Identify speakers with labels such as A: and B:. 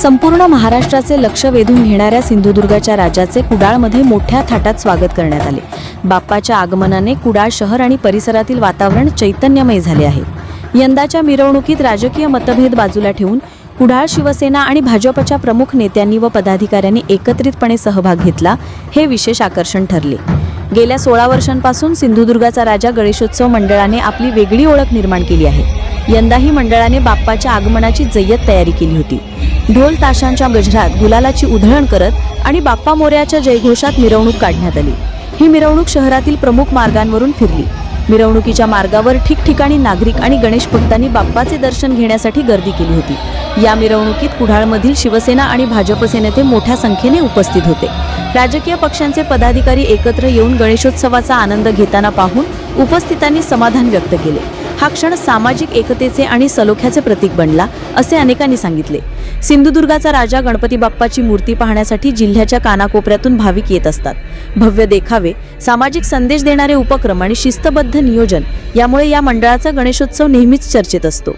A: संपूर्ण महाराष्ट्राचे लक्ष वेधून घेणाऱ्या सिंधुदुर्गाच्या राजाचे कुडाळमध्ये मोठ्या थाटात स्वागत करण्यात आले. बाप्पाच्या आगमनाने कुडाळ शहर आणि परिसरातील वातावरण चैतन्यमय झाले आहे. यंदाच्या मिरवणुकीत राजकीय मतभेद बाजूला ठेवून कुडाळ शिवसेना आणि भाजपच्या प्रमुख नेत्यांनी व पदाधिकाऱ्यांनी एकत्रितपणे सहभाग घेतला हे विशेष आकर्षण ठरले. गेल्या सोळा वर्षांपासून सिंधुदुर्गाचा राजा गणेशोत्सव मंडळाने आपली वेगळी ओळख निर्माण केली आहे. यंदाही मंडळाने बाप्पाच्या आगमनाची जय्यत तयारी केली होती. ढोल ताशांच्या गजरात गुलालाची उधळण करत आणि बाप्पा मोर्याच्या जयघोषात मिरवणूक काढण्यात आली. ही मिरवणूक शहरातील प्रमुख मार्गांवरून फिरली. मिरवणुकीच्या मार्गावर ठिकठिकाणी नागरिक आणि गणेश भक्तांनी बाप्पाचे दर्शन घेण्यासाठी गर्दी केली होती. या मिरवणुकीत कुडाळमधील शिवसेना आणि भाजपचे नेते मोठ्या संख्येने उपस्थित होते. राजकीय पक्षांचे पदाधिकारी एकत्र येऊन गणेशोत्सवाचा आनंद घेताना पाहून उपस्थितांनी समाधान व्यक्त केले. हा क्षण सामाजिक एकतेचे आणि सलोख्याचे प्रतीक बनला असे अनेकांनी सांगितले. सिंधुदुर्गाचा राजा गणपती बाप्पाची मूर्ती पाहण्यासाठी जिल्ह्याच्या कानाकोपऱ्यातून भाविक येत असतात. भव्य देखावे सामाजिक संदेश देणारे उपक्रम आणि शिस्तबद्ध नियोजन यामुळे या मंडळाचा गणेशोत्सव नेहमीच चर्चेत असतो.